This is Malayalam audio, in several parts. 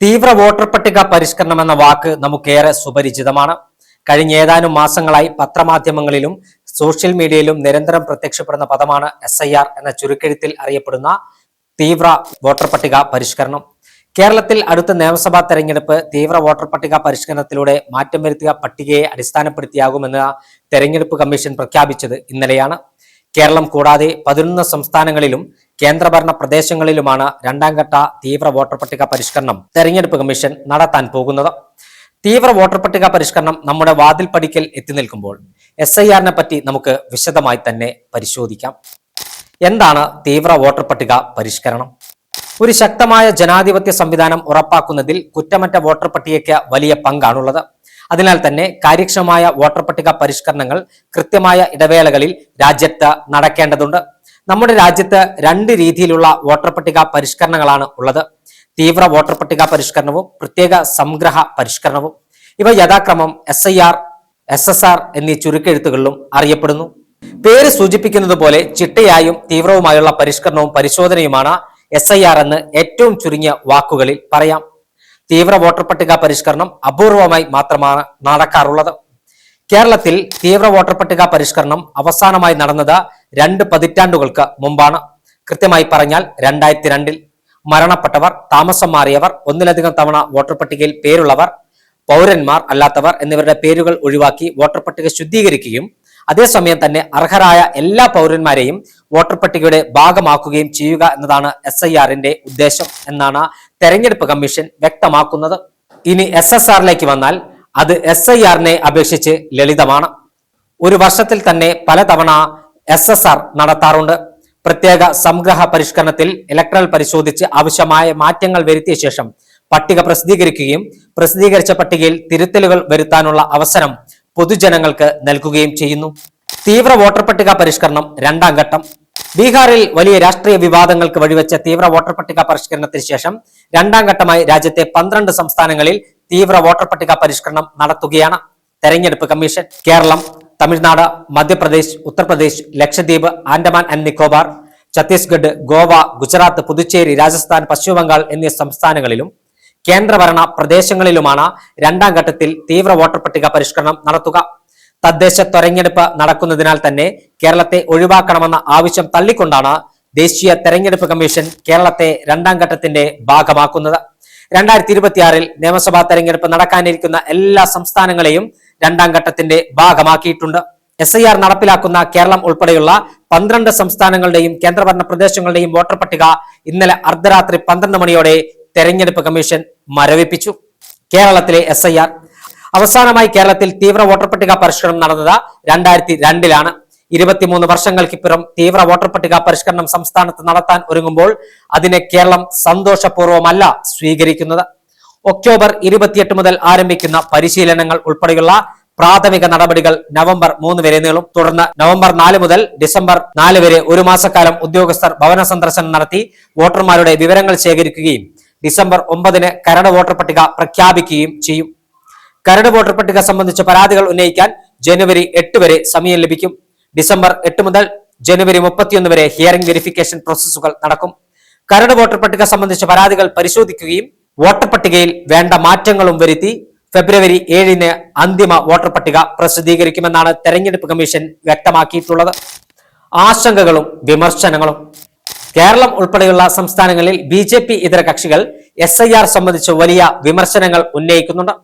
തീവ്ര വോട്ടർ പട്ടിക പരിഷ്കരണം എന്ന വാക്ക് നമുക്കേറെ സുപരിചിതമാണ്. കഴിഞ്ഞ ഏതാനും മാസങ്ങളായി പത്രമാധ്യമങ്ങളിലും സോഷ്യൽ മീഡിയയിലും നിരന്തരം പ്രത്യക്ഷപ്പെടുന്ന പദമാണ് എസ് ഐ ആർ എന്ന ചുരുക്കെഴുത്തിൽ അറിയപ്പെടുന്ന തീവ്ര വോട്ടർ പട്ടിക പരിഷ്കരണം. കേരളത്തിൽ അടുത്ത നിയമസഭാ തെരഞ്ഞെടുപ്പ് തീവ്ര വോട്ടർ പട്ടിക പരിഷ്കരണത്തിലൂടെ മാറ്റം വരുത്തിയ പട്ടികയെ അടിസ്ഥാനപ്പെടുത്തിയാകുമെന്ന് തെരഞ്ഞെടുപ്പ് കമ്മീഷൻ പ്രഖ്യാപിച്ചത് ഇന്നലെയാണ്. കേരളം കൂടാതെ പതിനൊന്ന് സംസ്ഥാനങ്ങളിലും കേന്ദ്രഭരണ പ്രദേശങ്ങളിലുമാണ് രണ്ടാം ഘട്ട തീവ്ര വോട്ടർ പട്ടിക പരിഷ്കരണം തെരഞ്ഞെടുപ്പ് കമ്മീഷൻ നടത്താൻ പോകുന്നത്. തീവ്ര വോട്ടർ പട്ടിക പരിഷ്കരണം നമ്മുടെ വാതിൽ പടിക്കൽ എത്തി നിൽക്കുമ്പോൾ എസ് ഐ ആറിനെ പറ്റി നമുക്ക് വിശദമായി തന്നെ പരിശോധിക്കാം. എന്താണ് തീവ്ര വോട്ടർ പട്ടിക പരിഷ്കരണം? ഒരു ശക്തമായ ജനാധിപത്യ സംവിധാനം ഉറപ്പാക്കുന്നതിൽ കുറ്റമറ്റ വോട്ടർ പട്ടികയ്ക്ക് വലിയ പങ്കാണുള്ളത്. അതിനാൽ തന്നെ കാര്യക്ഷമമായ വോട്ടർ പട്ടിക പരിഷ്കരണങ്ങൾ കൃത്യമായ ഇടവേളകളിൽ രാജ്യത്ത് നടക്കേണ്ടതുണ്ട്. നമ്മുടെ രാജ്യത്ത് രണ്ട് രീതിയിലുള്ള വോട്ടർ പട്ടിക പരിഷ്കരണങ്ങളാണ് ഉള്ളത്. തീവ്ര വോട്ടർ പട്ടിക പരിഷ്കരണവും പ്രത്യേക സംഗ്രഹ പരിഷ്കരണവും. ഇവ യഥാക്രമം S I R S S R എന്നീ ചുരുക്കെഴുത്തുകളിലും അറിയപ്പെടുന്നു. പേര് സൂചിപ്പിക്കുന്നത് പോലെ ചിട്ടയായും തീവ്രവുമായുള്ള പരിഷ്കരണവും പരിശോധനയുമാണ് എസ് ഐ ആർ എന്ന് ഏറ്റവും ചുരുങ്ങിയ വാക്കുകളിൽ പറയാം. തീവ്ര വോട്ടർ പട്ടിക പരിഷ്കരണം അപൂർവമായി മാത്രമാണ് നടക്കാറുള്ളത്. കേരളത്തിൽ തീവ്ര വോട്ടർ പട്ടിക പരിഷ്കരണം അവസാനമായി നടന്നത് രണ്ട് പതിറ്റാണ്ടുകൾക്ക് മുമ്പാണ്. കൃത്യമായി പറഞ്ഞാൽ രണ്ടായിരത്തി രണ്ടിൽ മരണപ്പെട്ടവർ താമസം മാറിയവർ ഒന്നിലധികം തവണ വോട്ടർ പട്ടികയിൽ പേരുള്ളവർ പൗരന്മാർ അല്ലാത്തവർ എന്നിവരുടെ പേരുകൾ ഒഴിവാക്കി വോട്ടർ പട്ടിക ശുദ്ധീകരിക്കുകയും അതേസമയം തന്നെ അർഹരായ എല്ലാ പൗരന്മാരെയും വോട്ടർ പട്ടികയുടെ ഭാഗമാക്കുകയും ചെയ്യുക എന്നതാണ് എസ് ഐ ആറിന്റെ ഉദ്ദേശം എന്നാണ് തെരഞ്ഞെടുപ്പ് കമ്മീഷൻ വ്യക്തമാക്കുന്നത്. ഇനി എസ് എസ് ആറിലേക്ക് വന്നാൽ അത് എസ് ഐ ആറിനെ അപേക്ഷിച്ച് ലളിതമാണ്. ഒരു വർഷത്തിൽ തന്നെ പലതവണ എസ് എസ് ആർ നടത്താറുണ്ട്. പ്രത്യേക സംഗ്രഹ പരിഷ്കരണത്തിൽ ഇലക്ട്രൽ പരിശോധിച്ച് ആവശ്യമായ മാറ്റങ്ങൾ വരുത്തിയ ശേഷം പട്ടിക പ്രസിദ്ധീകരിക്കുകയും പ്രസിദ്ധീകരിച്ച പട്ടികയിൽ തിരുത്തലുകൾ വരുത്താനുള്ള അവസരം പൊതുജനങ്ങൾക്ക് നൽകുകയും ചെയ്യുന്നു. തീവ്ര വോട്ടർ പട്ടിക പരിഷ്കരണം രണ്ടാം ഘട്ടം. ബീഹാറിൽ വലിയ രാഷ്ട്രീയ വിവാദങ്ങൾക്ക് വഴിവെച്ച തീവ്ര വോട്ടർ പട്ടിക പരിഷ്കരണത്തിന് ശേഷം രണ്ടാം ഘട്ടമായി രാജ്യത്തെ പന്ത്രണ്ട് സംസ്ഥാനങ്ങളിൽ തീവ്ര വോട്ടർ പട്ടിക പരിഷ്കരണം നടത്തുകയാണ് തെരഞ്ഞെടുപ്പ് കമ്മീഷൻ. കേരളം തമിഴ്നാട് മധ്യപ്രദേശ് ഉത്തർപ്രദേശ് ലക്ഷദ്വീപ് ആൻഡമാൻ ആൻഡ് നിക്കോബാർ ഛത്തീസ്ഗഡ് ഗോവ ഗുജറാത്ത് പുതുച്ചേരി രാജസ്ഥാൻ പശ്ചിമബംഗാൾ എന്നീ സംസ്ഥാനങ്ങളിലും കേന്ദ്രഭരണ പ്രദേശങ്ങളിലുമാണ് രണ്ടാം ഘട്ടത്തിൽ തീവ്ര വോട്ടർ പട്ടിക പരിഷ്കരണം നടത്തുക. തദ്ദേശ തെരഞ്ഞെടുപ്പ് നടക്കുന്നതിനാൽ തന്നെ കേരളത്തെ ഒഴിവാക്കണമെന്ന ആവശ്യം തള്ളിക്കൊണ്ടാണ് ദേശീയ തെരഞ്ഞെടുപ്പ് കമ്മീഷൻ കേരളത്തെ രണ്ടാം ഘട്ടത്തിന്റെ ഭാഗമാക്കുന്നത്. രണ്ടായിരത്തി ഇരുപത്തിയാറിൽ നിയമസഭാ തെരഞ്ഞെടുപ്പ് നടക്കാനിരിക്കുന്ന എല്ലാ സംസ്ഥാനങ്ങളെയും രണ്ടാം ഘട്ടത്തിന്റെ ഭാഗമാക്കിയിട്ടുണ്ട്. എസ് ഐ ആർ നടപ്പിലാക്കുന്ന കേരളം ഉൾപ്പെടെയുള്ള പന്ത്രണ്ട് സംസ്ഥാനങ്ങളുടെയും കേന്ദ്രഭരണ പ്രദേശങ്ങളുടെയും വോട്ടർ പട്ടിക ഇന്നലെ അർദ്ധരാത്രി പന്ത്രണ്ട് മണിയോടെ തെരഞ്ഞെടുപ്പ് കമ്മീഷൻ മരവിപ്പിച്ചു. കേരളത്തിലെ എസ് അവസാനമായി കേരളത്തിൽ തീവ്ര വോട്ടർ പട്ടിക പരിഷ്കരണം നടന്നത് രണ്ടായിരത്തി രണ്ടിലാണ്. ഇരുപത്തിമൂന്ന് വർഷങ്ങൾക്കിപ്പുറം തീവ്ര വോട്ടർ പട്ടിക പരിഷ്കരണം സംസ്ഥാനത്ത് നടത്താൻ ഒരുങ്ങുമ്പോൾ അതിനെ കേരളം സന്തോഷപൂർവമല്ല സ്വീകരിക്കുന്നത്. ഒക്ടോബർ ഇരുപത്തിയെട്ട് മുതൽ ആരംഭിക്കുന്ന പരിശീലനങ്ങൾ ഉൾപ്പെടെയുള്ള പ്രാഥമിക നടപടികൾ നവംബർ മൂന്ന് വരെ നീളും. തുടർന്ന് നവംബർ നാല് മുതൽ ഡിസംബർ നാല് വരെ ഒരു മാസക്കാലം ഉദ്യോഗസ്ഥർ ഭവന സന്ദർശനം നടത്തി വോട്ടർമാരുടെ വിവരങ്ങൾ ശേഖരിക്കുകയും ഡിസംബർ ഒമ്പതിന് കരട് വോട്ടർ പട്ടിക പ്രഖ്യാപിക്കുകയും ചെയ്യും. കരട് വോട്ടർ പട്ടിക സംബന്ധിച്ച പരാതികൾ ഉന്നയിക്കാൻ ജനുവരി എട്ട് വരെ സമയം ലഭിക്കും. ഡിസംബർ എട്ട് മുതൽ ജനുവരി മുപ്പത്തിയൊന്ന് വരെ ഹിയറിംഗ് വെരിഫിക്കേഷൻ പ്രോസസ്സുകൾ നടക്കും. കരട് വോട്ടർ പട്ടിക സംബന്ധിച്ച പരാതികൾ പരിശോധിക്കുകയും വോട്ടർ പട്ടികയിൽ വേണ്ട മാറ്റങ്ങളും വരുത്തി ഫെബ്രുവരി ഏഴിന് അന്തിമ വോട്ടർ പട്ടിക പ്രസിദ്ധീകരിക്കുമെന്നാണ് തെരഞ്ഞെടുപ്പ് കമ്മീഷൻ വ്യക്തമാക്കിയിട്ടുള്ളത്. ആശങ്കകളും വിമർശനങ്ങളും. കേരളം ഉൾപ്പെടെയുള്ള സംസ്ഥാനങ്ങളിൽ ബി ഇതര കക്ഷികൾ എസ് സംബന്ധിച്ച് വലിയ വിമർശനങ്ങൾ ഉന്നയിക്കുന്നുണ്ട്.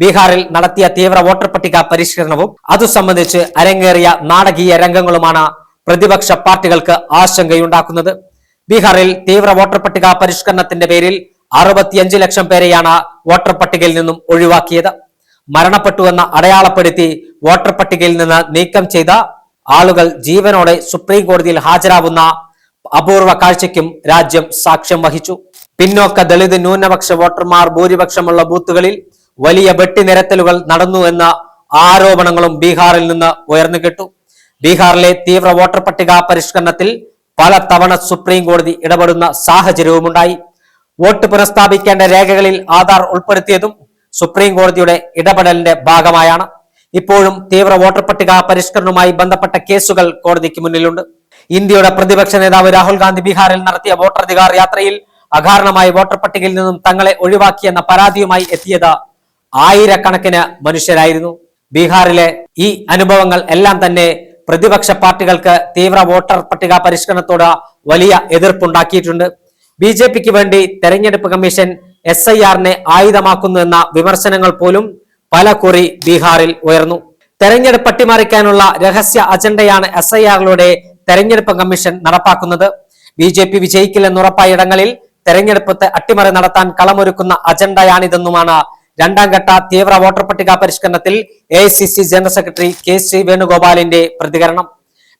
ബീഹാറിൽ നടത്തിയ തീവ്ര വോട്ടർ പട്ടിക പരിഷ്കരണവും അതു സംബന്ധിച്ച് അരങ്ങേറിയ നാടകീയ രംഗങ്ങളുമാണ് പ്രതിപക്ഷ പാർട്ടികൾക്ക് ആശങ്കയുണ്ടാക്കുന്നത്. ബീഹാറിൽ തീവ്ര വോട്ടർ പട്ടിക പരിഷ്കരണത്തിന്റെ പേരിൽ അറുപത്തിയഞ്ച് ലക്ഷം പേരെയാണ് വോട്ടർ പട്ടികയിൽ നിന്നും ഒഴിവാക്കിയത്. മരണപ്പെട്ടുവെന്ന് അടയാളപ്പെടുത്തി വോട്ടർ പട്ടികയിൽ നിന്ന് നീക്കം ചെയ്ത ആളുകൾ ജീവനോടെ സുപ്രീം കോടതിയിൽ ഹാജരാവുന്ന അപൂർവ കാഴ്ചയ്ക്കും രാജ്യം സാക്ഷ്യം വഹിച്ചു. പിന്നോക്ക ദളിത് ന്യൂനപക്ഷ വോട്ടർമാർ ഭൂരിപക്ഷമുള്ള ബൂത്തുകളിൽ വലിയ വെട്ടിനിരത്തലുകൾ നടന്നു എന്ന ആരോപണങ്ങളും ബീഹാറിൽ നിന്ന് ഉയർന്നു കിട്ടു. ബീഹാറിലെ തീവ്ര വോട്ടർ പട്ടിക പരിഷ്കരണത്തിൽ പല തവണ സുപ്രീം കോടതി ഇടപെടുന്ന സാഹചര്യവുമുണ്ടായി. വോട്ട് പുനഃസ്ഥാപിക്കേണ്ട രേഖകളിൽ ആധാർ ഉൾപ്പെടുത്തിയതും സുപ്രീം കോടതിയുടെ ഇടപെടലിന്റെ ഭാഗമായാണ്. ഇപ്പോഴും തീവ്ര വോട്ടർ പട്ടിക പരിഷ്കരണവുമായി ബന്ധപ്പെട്ട കേസുകൾ കോടതിക്ക് മുന്നിലുണ്ട്. ഇന്ത്യയുടെ പ്രതിപക്ഷ നേതാവ് രാഹുൽ ഗാന്ധി ബീഹാറിൽ നടത്തിയ വോട്ടർ യാത്രയിൽ അകാരണമായി വോട്ടർ പട്ടികയിൽ നിന്നും തങ്ങളെ ഒഴിവാക്കിയെന്ന പരാതിയുമായി എത്തിയത് ആയിരക്കണക്കിന് മനുഷ്യരായിരുന്നു. ബീഹാറിലെ ഈ അനുഭവങ്ങൾ എല്ലാം തന്നെ പ്രതിപക്ഷ പാർട്ടികൾക്ക് തീവ്ര വോട്ടർ പട്ടിക പരിഷ്കരണത്തോട് വലിയ എതിർപ്പുണ്ടാക്കിയിട്ടുണ്ട്. ബി ജെ പിക്ക് വേണ്ടി തെരഞ്ഞെടുപ്പ് കമ്മീഷൻ എസ് ഐ ആറിനെ ആയുധമാക്കുന്നു എന്ന വിമർശനങ്ങൾ പോലും പല കുറി ബീഹാറിൽ ഉയർന്നു. തെരഞ്ഞെടുപ്പ് അട്ടിമറിക്കാനുള്ള രഹസ്യ അജണ്ടയാണ് എസ് ഐ ആറിലൂടെ തെരഞ്ഞെടുപ്പ് കമ്മീഷൻ നടപ്പാക്കുന്നത്. ബി ജെ പി വിജയിക്കില്ലെന്നുറപ്പായ ഇടങ്ങളിൽ തെരഞ്ഞെടുപ്പ് അട്ടിമറി നടത്താൻ കളമൊരുക്കുന്ന അജണ്ടയാണിതെന്നുമാണ് രണ്ടാം ഘട്ട തീവ്ര വോട്ടർ പട്ടിക പരിഷ്കരണത്തിൽ A general secretary K C വേണുഗോപാലിന്റെ പ്രതികരണം.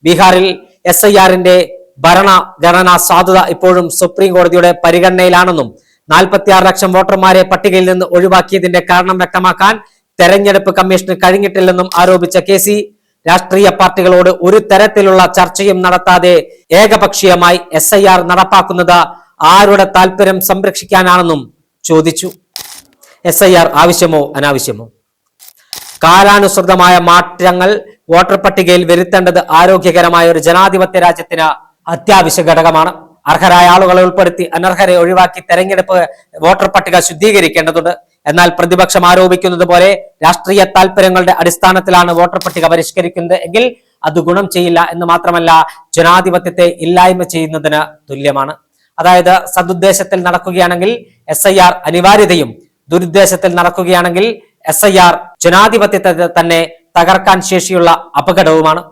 ബീഹാറിൽ എസ് ഐ ആറിന്റെ ഭരണഘടനാ സാധുത ഇപ്പോഴും സുപ്രീം കോടതിയുടെ പരിഗണനയിലാണെന്നും നാൽപ്പത്തിയാറ് ലക്ഷം വോട്ടർമാരെ പട്ടികയിൽ നിന്ന് ഒഴിവാക്കിയതിന്റെ കാരണം വ്യക്തമാക്കാൻ തെരഞ്ഞെടുപ്പ് കമ്മീഷന് കഴിഞ്ഞിട്ടില്ലെന്നും ആരോപിച്ച കെ സി രാഷ്ട്രീയ പാർട്ടികളോട് ഒരു തരത്തിലുള്ള ചർച്ചയും നടത്താതെ ഏകപക്ഷീയമായി എസ് നടപ്പാക്കുന്നത് ആരുടെ താല്പര്യം സംരക്ഷിക്കാനാണെന്നും ചോദിച്ചു. എസ് ഐ ആർ ആവശ്യമോ? അനാവശ്യമോ? കാലാനുസൃതമായ മാറ്റങ്ങൾ വോട്ടർ പട്ടികയിൽ വരുത്തേണ്ടത് ആരോഗ്യകരമായ ഒരു ജനാധിപത്യ രാജ്യത്തിന് അത്യാവശ്യ ഘടകമാണ്. അർഹരായ ആളുകളെ ഉൾപ്പെടുത്തി അനർഹരെ ഒഴിവാക്കി തെരഞ്ഞെടുപ്പ് വോട്ടർ പട്ടിക ശുദ്ധീകരിക്കേണ്ടതുണ്ട്. എന്നാൽ പ്രതിപക്ഷം ആരോപിക്കുന്നത് പോലെ രാഷ്ട്രീയ താല്പര്യങ്ങളുടെ അടിസ്ഥാനത്തിലാണ് വോട്ടർ പട്ടിക പരിഷ്കരിക്കുന്നത് എങ്കിൽ അത് ഗുണം ചെയ്യില്ല എന്ന് മാത്രമല്ല ജനാധിപത്യത്തെ ഇല്ലായ്മ ചെയ്യുന്നതിന് തുല്യമാണ്. അതായത് സതുദ്ദേശത്തിൽ നടക്കുകയാണെങ്കിൽ എസ് ഐ ആർ അനിവാര്യതയും ദുരുദ്ദേശത്തിൽ നടക്കുകയാണെങ്കിൽ എസ് ഐ ആർ ജനാധിപത്യത്തെ തന്നെ തകർക്കാൻ ശേഷിയുള്ള അപകടവുമാണ്.